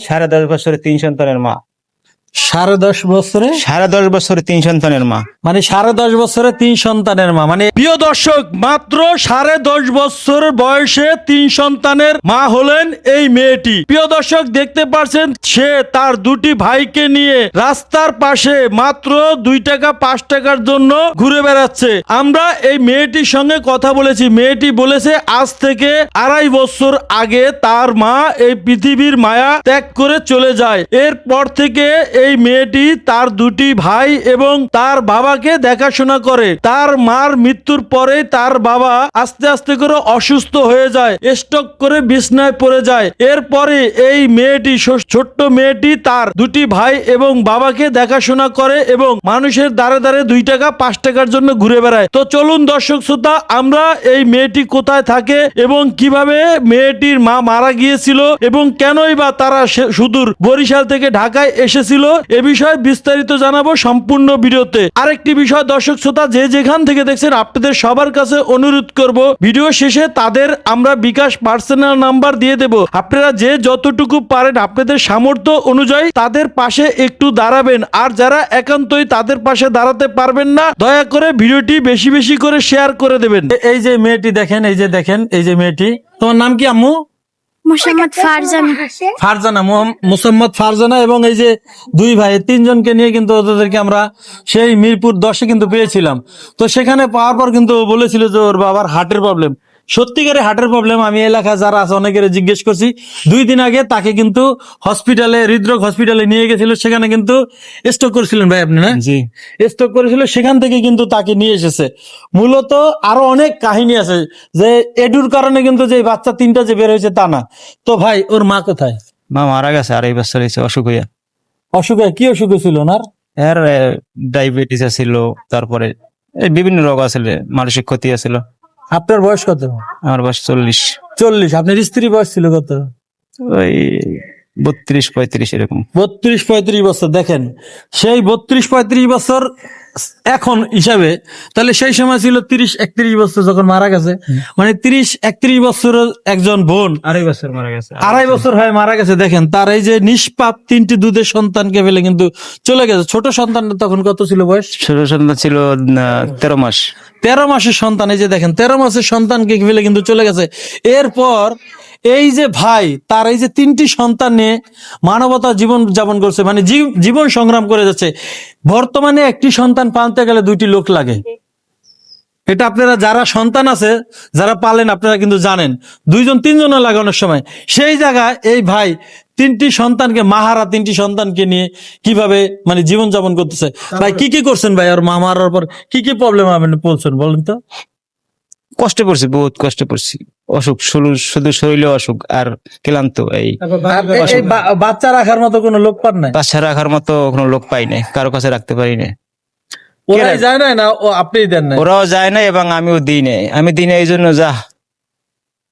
সাড়ে দশ বছরে তিন সন্তানের মা। সাড়ে দশ বছরে? সাড়ে দশ বছরে তিন সন্তানের মা। মানে সাড়ে দশ বছরে তিন সন্তানের মা। মানে প্রিয় দর্শক মাত্র সাড়ে দশ বছর বয়সে তিন সন্তানের মা হলেন এই মেয়েটি। প্রিয় দর্শক দেখতে পাচ্ছেন সে তার দুটি ভাইকে নিয়ে রাস্তার পাশে মাত্র দুই টাকা পাঁচ টাকার জন্য ঘুরে বেড়াচ্ছে। আমরা এই মেয়েটির সঙ্গে কথা বলেছি। মেয়েটি বলেছে আজ থেকে আড়াই বছর আগে তার মা এই পৃথিবীর মায়া ত্যাগ করে চলে যায়। এরপর থেকে এই মেয়েটি তার দুটি ভাই এবং তার বাবাকে দেখাশোনা করে। তার মার মৃত্যুর পরে তার বাবা আস্তে আস্তে করে অসুস্থ হয়ে যায়, স্টক করে বিছনায় পড়ে যায়। এরপরে এই মেয়েটি ছোট্ট মেয়েটি তার দুটি ভাই এবং বাবাকে দেখাশোনা করে এবং মানুষের দ্বারে দ্বারে দুই টাকা, পাঁচ টাকার জন্য ঘুরে বেড়ায়। তো চলুন দর্শক শ্রোতা, আমরা এই মেয়েটি কোথায় থাকে এবং কীভাবে মেয়েটির মা মারা গিয়েছিল এবং কেনই বা তারা সুদূর বরিশাল থেকে ঢাকায় এসেছিল এ বিষয়ে বিস্তারিত জানাব সম্পূর্ণ ভিডিওতে। আরেকটি বিষয়, দর্শক শ্রোতা, যে যেখান থেকে দেখছেন, আপনাদের সবার কাছে অনুরোধ করব, ভিডিও শেষে তাদের আমরা বিকাশ পার্সোনাল নাম্বার দিয়ে দেব। আপনারা যে যতটুকু পারেন, আপনাদের সামর্থ্য অনুযায়ী তাদের পাশে একটু দাঁড়াবেন। আর যারা একান্তই তাদের পাশে দাঁড়াতে পারবেন না, দয়া করে ভিডিওটি বেশি বেশি করে শেয়ার করে দেবেন। এই যে মেয়েটি দেখেন, এই যে দেখেন, এই যে মেয়েটি। তোমার নাম কি, আম্মু? মোসাম্মদ ফারজানা। ফারজানা ফারজানা এবং এই যে দুই ভাই তিনজনকে নিয়ে কিন্তু ওদেরকে আমরা সেই মিরপুর দশে কিন্তু পেয়েছিলাম। তো সেখানে পাওয়ার পর কিন্তু বলেছিল যে ওর বাবার হার্টের প্রবলেম সত্যিকারে হার্টের প্রবলেম আমি এলাকা যারা আছে অনেকের জিজ্ঞেস করছি। দুই দিন আগে তাকে কিন্তু হসপিটালে হৃদরোগ হসপিটালে নিয়ে গেছিল সেখানে কিন্তু স্ট্রোক করেছিলেন ভাই আপনি না? জি। স্টক করেছিল সেখান থেকে কিন্তু তাকে নিয়ে এসেছে। মূলত আরও অনেক কাহিনী আছে যে এডুর কারণে কিন্তু যে বাচ্চা তিনটা যে বের হয়েছে তা না। তো ভাই ওর মা কোথায়? মা মারা গেছে আড়াই বছর হয়েছে অসুখ হইয়া। অসুখে কি অসুখ ছিল ওনার? এর ডায়াবেটিস ছিল তারপরে এই বিভিন্ন রোগ আছে মানসিক ক্ষতি আছিল। আপনার বয়স কত? আমার বয়স চল্লিশ। চল্লিশ। আপনার স্ত্রী বয়স ছিল কত? ওই বত্রিশ পঁয়ত্রিশ এরকম। বত্রিশ পঁয়ত্রিশ বছর। দেখেন সেই বত্রিশ পঁয়ত্রিশ বছর এখন হিসাবে তাহলে সেই সময় ছিল তিরিশ একত্রিশ বছর যখন মারা গেছে। মানে তিরিশ একত্রিশ বছর একজন বোন আড়াই বছর মারা গেছে। আড়াই বছর হয় মারা গেছে দেখেন তার এই যে নিষ্পাপ তিনটি দুধের সন্তানকে ফেলে কিন্তু চলে গেছে। ছোট সন্তান তখন কত ছিল বয়স? ছোট সন্তান ছিল তেরো মাস। তেরো মাসের সন্তান এই যে দেখেন তেরো মাসের সন্তানকে ফেলে কিন্তু চলে গেছে। এরপর এই যে ভাই তার এই যে তিনটি সন্তান নিয়ে মানবতা জীবন যাপন করছে মানে জীবন সংগ্রাম করে যাচ্ছে বর্তমানে একটি সন্তান পালতে গেলে দুইটি লোক লাগে। এটা আপনারা যারা সন্তান আছে যারা পালেন আপনারা কিন্তু জানেন। দুইজন তিনজনে লাগানোর সময়। সেই জায়গায় এই ভাই তিনটি সন্তানকে মাহারা তিনটি সন্তানকে নিয়ে কীভাবে মানে জীবন যাপন করতেছে ভাই কি কি করছেন ভাই? আর মা মারার পর কি কি প্রবলেম আপনি বলছেন বলেন তো। কষ্টে পড়ছি বহুত কষ্টে পড়ছি। অসুখ শুধু শুধু শরীরে অসুখ আর ক্লান্ত এই বাচ্চা রাখার মতো কোনো লোক পান নাই? বাচ্চা রাখার মতো কোনো লোক পাই নাই কারও কাছে রাখতে পারি না ওরাই যায় না না ও আপনিই দেন না ওরাও যায় না এবং আমিও দিই নাই। আমি দিই না এই জন্য যা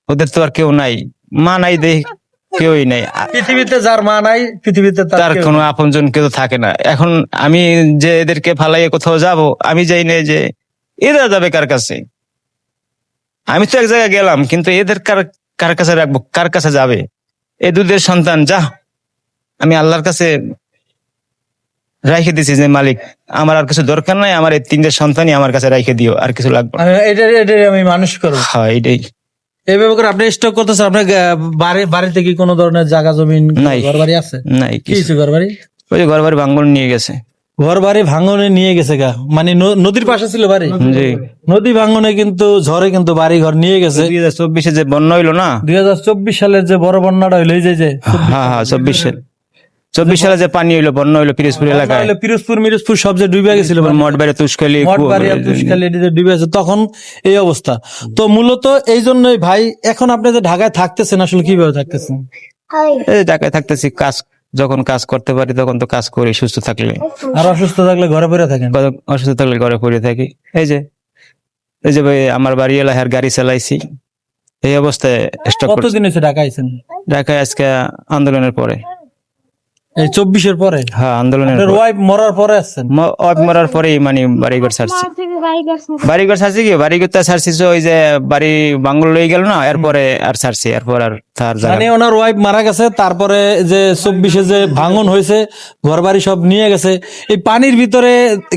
ওদের তো আর কেউ নাই মা নাই দেখ কেউই নাই। পৃথিবীতে যার মা নাই পৃথিবীতে তার কোনো আপনজন কেউ থাকে না। এখন আমি যে এদেরকে ফালাইয়ে কোথাও যাব আমি যাই না যে এরা যাবে কার কাছে? আমি তো এক জায়গায় গেলাম কিন্তু এদের কার কার কাছে রাখব? কার কাছে যাবে? এ দুধের সন্তান যা। আমি আল্লাহর কাছে রাইখে দিছি যে মালিক আমার আর কিছু দরকার নাই আমার এই তিনটে সন্তানই আমার কাছে রাইখে দিও আর কিছু লাগবে না। এটা এটা আমি মানুষ করব। হ্যাঁ এটাই। এইভাবে করে আপনি স্টক করতেছেন আপনার বাড়ি বাড়িতে কি কোনো ধরনের জায়গা জমিন নাই। ঘর বাড়ি আছে? নাই কি কিছু হয়েছে ঘর বাড়ি ওই যে ঘর বাড়ি ভাঙ্গন নিয়ে গেছে। ঘর বাড়ি ভাঙনে নিয়ে গেছে গা। মানে নদীর পাশে ছিল বাড়ি? জি। নদী ভাঙনে কিন্তু ঝড়ে কিন্তু বাড়ি ঘর নিয়ে গেছে। দুই হাজার চব্বিশে যে বন্যা হইল না? দুই হাজার চব্বিশ সালের যে বড় বন্যাটা হইল এই যে যে হ্যাঁ হ্যাঁ চব্বিশ সাল। চব্বিশ সালে যে পানি হইল বন্যা হইল পিরিজপুর এলাকায়। পিরোজপুর মিরোজপুর সব যে ডুবে গেছিল মঠবাড়ি আর তুষখালী ডুবে আছে তখন এই অবস্থা। তো মূলত এই জন্যই ভাই এখন আপনি যে ঢাকায় থাকতেছেন আসলে কীভাবে থাকতেছেন? এই ঢাকায় থাকতেছি কাজ যখন কাজ করতে পারি তখন তো কাজ করি সুস্থ থাকলে। আর অসুস্থ থাকলে ঘরে পড়ে থাকেন? অসুস্থ থাকলে ঘরে পড়ে থাকি। এই যে এই যে ভাই আমার বাড়ি এলাকার গাড়ি চালাইছি। এই অবস্থায় কতদিন হয়েছে ঢাকা আইছেন? ঢাকায় আজকে আন্দোলনের পরে। এই চব্বিশের পরে? হ্যাঁ আন্দোলনের ওয়াইফ মরার পরে আসছেন অফ মরার পরেই মানে বাড়িঘর ছাড়ছি বাড়িঘর ছাড়ছি কি? বাড়িঘর তো ছাড়ছি তো ওই যে বাড়ি বাঙ্গল লই গেল না এরপরে আর ছাড়ছি এরপর আর তার মানে ওনার ওয়াইফ মারা গেছে তারপরে যে চব্বিশে যে ভাঙন হয়েছে ঘর বাড়ি সব নিয়ে গেছে। এই পানির ভিতরে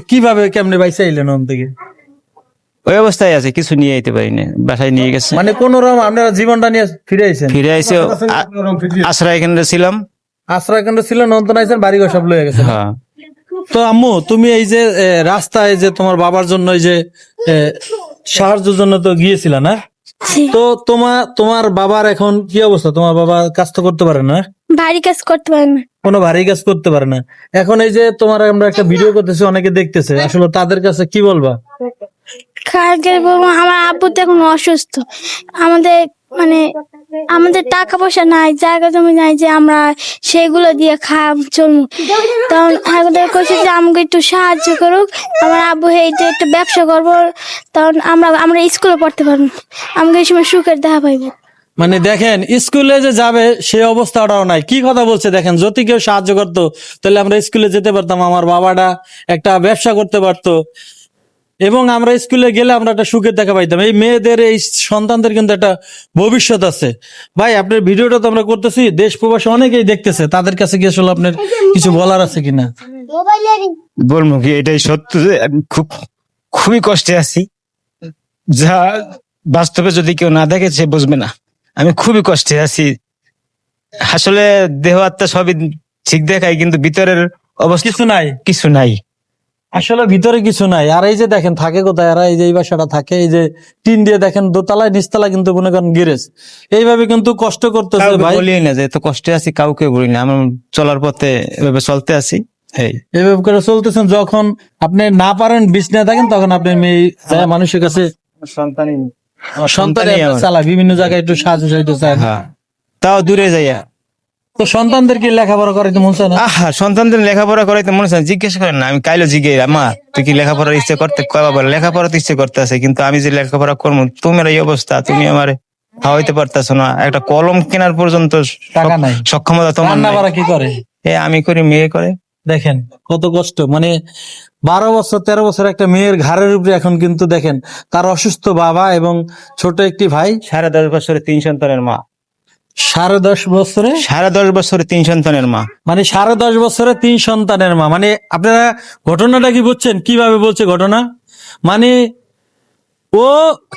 কীভাবে কেমনে বাইসে আইলেন ওন থেকে? ওই অবস্থায় আছে কিছু নিয়ে আইতে পারি না বাসায় নিয়ে গেছে। মানে কোন রকম আপনারা জীবনটা নিয়ে ফিরে আইছেন? ফিরে আইসে আশ্রয় কেন্দ্রে ছিলাম। আশ্রয় কেন্দ্র ছিল নন্দন আইছেন বাড়ি ঘর সব লয়ে গেছে। হ্যাঁ। তো আম্মু তুমি এই যে রাস্তায় যে তোমার বাবার জন্য এই যে সাহায্যের জন্য তো গিয়েছিল না? তো তোমার তোমার বাবার এখন কি অবস্থা? তোমার বাবা কাজ তো করতে পারে না? বাড়ি কাজ করতে পারে না। কোনো ভারী কাজ করতে পারে না। এখন এই যে তোমার আমরা একটা ভিডিও করতেছি অনেকে দেখতেছে। আসলে তাদের কাছে কি বলবা? কালকে বলব আমার আব্বু তো এখন অসুস্থ। আমাদের মানে আমাদের টাকা পয়সা নাই, জায়গা জমি নাই যে আমরা সেগুলো দিয়ে খাম চলবো তখন আমাদের কইছে যে আমাকে একটু সাহায্য করুক। আমার আব্বু এই যে একটু ব্যবসা করব, তখন আমরা আমরা স্কুলে পড়তে পারব আমাকে এই সময় সুখের দেখা পাইবো। মানে দেখেন, স্কুলে যে যাবে, সে অবস্থাটাও নাই। কি কথা বলছে দেখেন, যদি কেউ সাহায্য করতো, তাহলে আমরা স্কুলে যেতে পারতাম। আমার বাবাটা একটা ব্যবসা করতে পারতো। এবং আমরা স্কুলে গেলে আমরা একটা সুখের দেখা পাইতাম। এই মেয়েদের এই সন্তানদের কিন্তু একটা ভবিষ্যৎ আছে। ভাই আপনার ভিডিওটা তো আমরা করতেছি দেশ প্রবাসী অনেকেই দেখতেছে। তাদের কাছে কি আসলে আপনার কিছু বলার আছে কিনা? বলব কি এটাই সত্য যে আমি খুব খুবই কষ্টে আছি। যা বাস্তবে যদি কেউ না দেখে সে বুঝবে না। আমি খুবই কষ্টে আছি। আসলে দেহ আত্মা সবই ঠিক দেখায় কিন্তু ভিতরের অবস্থা কিছু নাই। কিছু নাই। আসলে ভিতরে কিছু নাই। আর এই যে দেখেন থাকে কোথায়? আর এই যে এই বাসাটা থাকে এই যে টিন দিয়ে দেখেন দোতলায় নিচতলা কিন্তু মনে করেন গিরেজ এইভাবে কিন্তু কষ্ট করতেছে ভাই। বলি না যে এত কষ্টে আছি কাউকে বলি না। আমার চলার পথে এভাবে চলতে আছি। এই। এইভাবে করে চলতেছেন যখন আপনি না পারেন বিছনায় থাকেন তখন আপনি মেয়ে মানুষের কাছে সন্তানই সন্তান সন্তানই। চালায় বিভিন্ন জায়গায় একটু সাহায্য চাইতে চায় হ্যাঁ। তাও দূরে যাইয়া। তো সন্তানদেরকে লেখাপড়া করাইতে মন চায় না? আহা সন্তানদের লেখাপড়া করাইতে মনে জিজ্ঞেস করেন না আমি কাইলো মা তুই কি লেখাপড়ার ইচ্ছে করতে কয় বাবা লেখাপড়া তো ইচ্ছে করতে আছে কিন্তু আমি যে লেখাপড়া করব তোমার এই অবস্থা তুমি আমার খাওয়াইতে পারতেছো না। একটা কলম কেনার পর্যন্ত টাকা নাই। সক্ষমতা তোমার রান্না। কি করে? এ আমি করি মেয়ে করে। দেখেন কত কষ্ট। মানে বারো বছর তেরো বছর একটা মেয়ের ঘাড়ের উপরে এখন কিন্তু দেখেন তার অসুস্থ বাবা এবং ছোট একটি ভাই। সাড়ে দশ বছরের তিন সন্তানের মা। সাড়ে দশ বছরে? সাড়ে দশ বছরে তিন সন্তানের মা। মানে সাড়ে দশ বছরে তিন সন্তানের মা। মানে আপনারা ঘটনাটা কি বুঝছেন? কীভাবে বলছে ঘটনা? মানে ও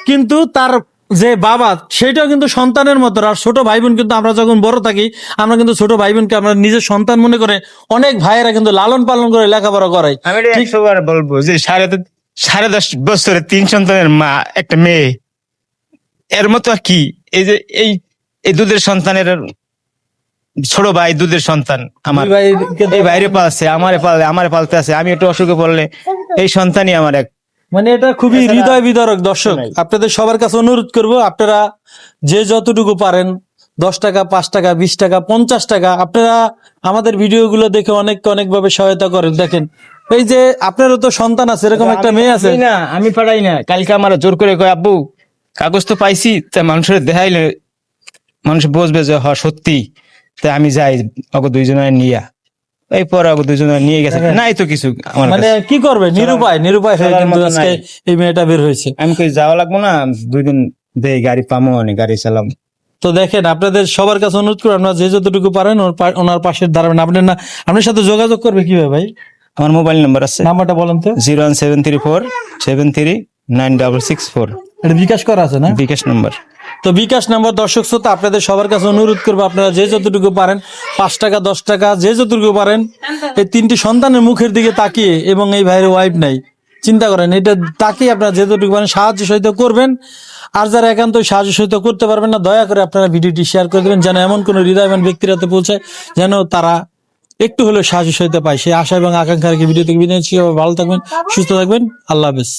কিন্তু তার যে বাবা সেটাও কিন্তু সন্তানের মতো। আর ছোট ভাই বোন কিন্তু আমরা যখন বড় থাকি আমরা কিন্তু ছোট ভাই বোনকে আমরা নিজের সন্তান মনে করে অনেক ভাইয়েরা কিন্তু লালন পালন করে লেখাপড়া করাই আমি বলব যে সাড়ে সাড়ে দশ বছরে তিন সন্তানের মা একটা মেয়ে। এর মতো কি? এই যে এই এই দুধের সন্তানের ছোট ভাই দুধের সন্তান আমার। এই বাইরে পালছে আমারে পালে আমারে পালতে আছে আমি একটু অসুখে পড়লে এই সন্তানই আমার এক। মানে এটা খুবই হৃদয় বিদারক দর্শক। আপনাদের সবার কাছে অনুরোধ করব আপনারা যে যতটুকু পারেন দশ টাকা পাঁচ টাকা বিশ টাকা পঞ্চাশ টাকা আপনারা আমাদের ভিডিওগুলো দেখে অনেক অনেক ভাবে সহায়তা করেন। দেখেন এই যে আপনারও তো সন্তান আছে এরকম একটা মেয়ে আছে। না আমি পাঠাই না। কালকে আমার জোর করে কয় আব্বু কাগজ তো পাইছি তা মানুষের দেখাইলে মানুষ বুঝবে যে হ সত্যি। তাই আমি যাই ওকে দুইজনে নিয়া। এই পরে ওকে দুইজনে নিয়ে গেছে। নাই তো কিছু আমার মানে কি করবে? নিরুপায় নিরুপায় হয়ে কিন্তু আজকে এই মেয়েটা বের হয়েছে। আমি কই যাওয়া লাগবো না? দুই দিন দে গাড়ি পামো অনেক গাড়ি চালাম। তো দেখেন আপনাদের সবার কাছে অনুরোধ করে আপনারা যে যতটুকু পারেন ওনার পাশে দাঁড়াবেন আপনার না আপনার সাথে যোগাযোগ করবে কীভাবে ভাই? আমার মোবাইল নাম্বার আছে। নাম্বারটা বলেন তো। Zero one seven three four seven three nine double six four. এটা বিকাশ করা আছে না? বিকাশ নাম্বার। তো বিকাশ নাম্বার দর্শক শ্রোতা, আপনাদের সবার কাছে অনুরোধ করব, আপনারা যে যতটুকু পারেন, পাঁচ টাকা, দশ টাকা, যে যতটুকু পারেন, এই তিনটি সন্তানের মুখের দিকে তাকিয়ে এবং এই ভাইয়ের ওয়াইফ নাই। চিন্তা করেন, এটা তাকিয়ে আপনারা যতটুকু পারেন সাহায্য সহিত করবেন। আর যারা একান্ত সাহায্য সহিত করতে পারবেন না, দয়া করে আপনারা ভিডিওটি শেয়ার করে দেবেন, যেন এমন কোনো হৃদয়বান ব্যক্তির হাতে পৌঁছায় যেন তারা একটু হলেও সাহায্য সহিত পায়। সেই আশা এবং আকাঙ্ক্ষা রেখে ভিডিও থেকে বিদায় ভালো থাকবেন, সুস্থ থাকবেন। আল্লাহ হাফেজ।